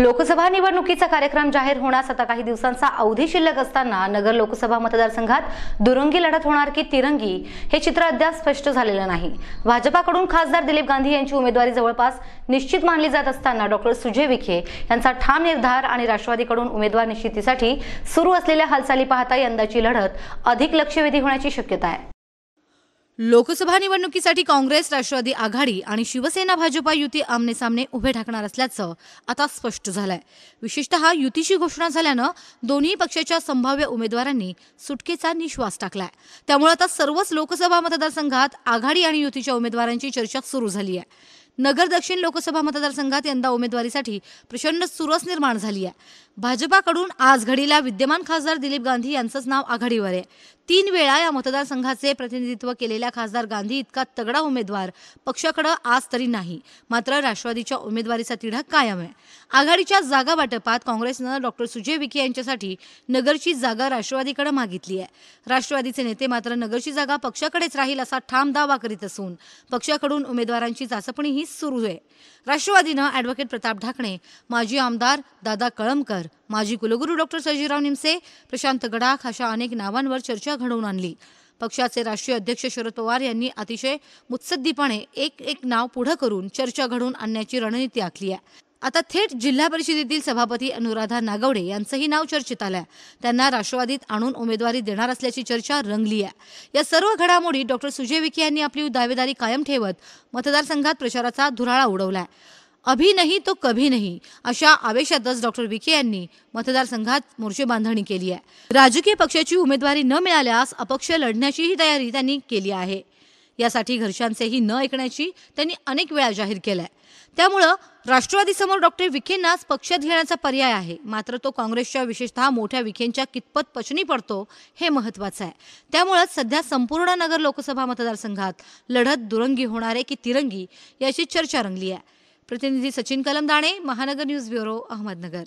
लोकसभा निवडणुकीचा कार्यक्रम जाहीर होण्यास आता काही दिवसांचा अवधी शिल्लक असताना नगर लोकसभा मतदारसंघात दुरंगी लढत होणार की तिरंगी हे चित्र अद्याप स्पष्ट झालेलं नाही. भाजपाकडून खासदार दिलीप गांधी यांची उमेदवारी जवळपास निश्चित मानली जात असताना डॉक्टर सुजय विखे यांचा ठाम निर्धार आणि राष्ट्रवादीकडून उमेदवार निश्चितीसाठी सुरू असलेल्या हालचाली पाहता यंदाची लढत अधिक लक्षवेधी होण्याची शक्यता आहे. लोकसभा निवडणुकीसाठी काँग्रेस राष्ट्रवादी आघाडी आणि शिवसेना भाजपा युती आमने सामने उभे ठाकणार असल्याचं आता स्पष्ट झालंय. विशेषतः युतीची घोषणा झाल्यानं दोन्ही पक्षाच्या संभाव्य उमेदवारांनी सुटकेचा निश्वास टाकलाय. त्यामुळे आता सर्वच लोकसभा मतदारसंघात आघाडी आणि युतीच्या उमेदवारांची चर्चा सुरू झाली आहे नगर दक्षिण लोकसभा मतदारसंघात यंदा उमेदवारीसाठी प्रचंड चुरस निर्माण झाली आहे भाजपाकडून आज घडीला विद्यमान खासदार दिलीप गांधी यांचंच नाव आघाडीवर आहे. तीन वेळा या मतदारसंघाचे प्रतिनिधित्व केलेल्या खासदार गांधी इतका तगडा उमेदवार पक्षाकडे आज तरी नाही. मात्र राष्ट्रवादीच्या उमेदवारीचा तिढा कायम आहे. आघाडीच्या जागा वाटपात काँग्रेसनं डॉक्टर सुजय विखे यांच्यासाठी नगरची जागा राष्ट्रवादीकडे मागितली आहे. राष्ट्रवादीचे नेते मात्र नगरची जागा पक्षाकडेच राहील असा ठाम दावा करीत असून पक्षाकडून उमेदवारांची चाचपणीही सुरू आहे. राष्ट्रवादीनं अॅडव्होकेट प्रताप ढाकणे माजी आमदार दादा कळमकर माजी कुलगुरू डॉक्टर सजीराव निमसे प्रशांत गडाख अशा अनेक नावांवर चर्चा घडवून आणली. पक्षाचे राष्ट्रीय अध्यक्ष शरद पवार यांनी अतिशय मुत्सद्दीपणे एक एक नाव पुढं करून चर्चा घडवून आणण्याची रणनीती आखली आहे. आता थेट जिल्हा परिषदेतील सभापती अनुराधा नागवडे यांचंही नाव चर्चेत आलंय. त्यांना राष्ट्रवादीत आणून उमेदवारी देणार असल्याची चर्चा रंगली आहे. या सर्व घडामोडी डॉक्टर सुजय विखे यांनी आपली दावेदारी कायम ठेवत मतदारसंघात प्रचाराचा धुराळा उडवलाय. अभी नाही तो कभी नाही अशा आवेशातच डॉक्टर विखे यांनी मतदारसंघात मोर्चे बांधणी केली आहे. राजकीय पक्षाची उमेदवारी न मिळाल्यास अपक्ष लढण्याचीही तयारी त्यांनी केली आहे. यासाठी घरच्यांचेही न ऐकण्याची त्यांनी अनेक वेळा जाहीर केलाय. त्यामुळं राष्ट्रवादीसमोर डॉक्टर विखेंनाच पक्षात घेण्याचा पर्याय आहे. मात्र तो काँग्रेसच्या विशेषतः मोठ्या विखेंच्या कितपत पचनी पडतो हे महत्वाचं आहे. त्यामुळंच सध्या संपूर्ण नगर लोकसभा मतदारसंघात लढत दुरंगी होणारे की तिरंगी याची चर्चा रंगली आहे. प्रतिनिधी सचिन कलमदाणे महानगर न्यूज ब्युरो अहमदनगर.